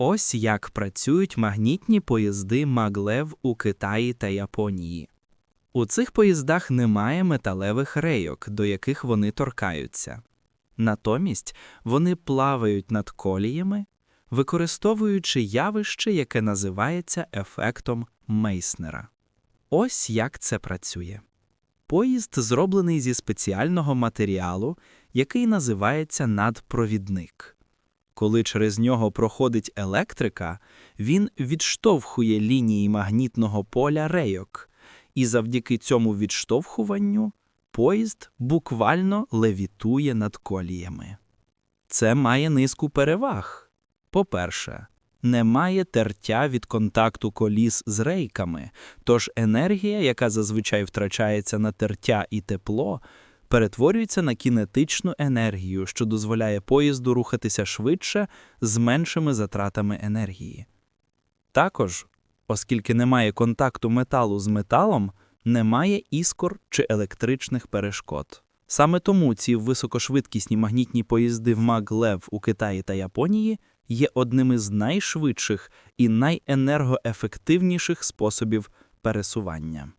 Ось як працюють магнітні поїзди Маглев у Китаї та Японії. У цих поїздах немає металевих рейок, до яких вони торкаються. Натомість вони плавають над коліями, використовуючи явище, яке називається ефектом Мейснера. Ось як це працює. Поїзд зроблений зі спеціального матеріалу, який називається надпровідник. Коли через нього проходить електрика, він відштовхує лінії магнітного поля рейок, і завдяки цьому відштовхуванню поїзд буквально левітує над коліями. Це має низку переваг. По-перше, немає тертя від контакту коліс з рейками, тож енергія, яка зазвичай втрачається на тертя і тепло, перетворюється на кінетичну енергію, що дозволяє поїзду рухатися швидше з меншими затратами енергії. Також, оскільки немає контакту металу з металом, немає іскор чи електричних перешкод. Саме тому ці високошвидкісні магнітні поїзди в Маглев у Китаї та Японії є одним із найшвидших і найенергоефективніших способів пересування.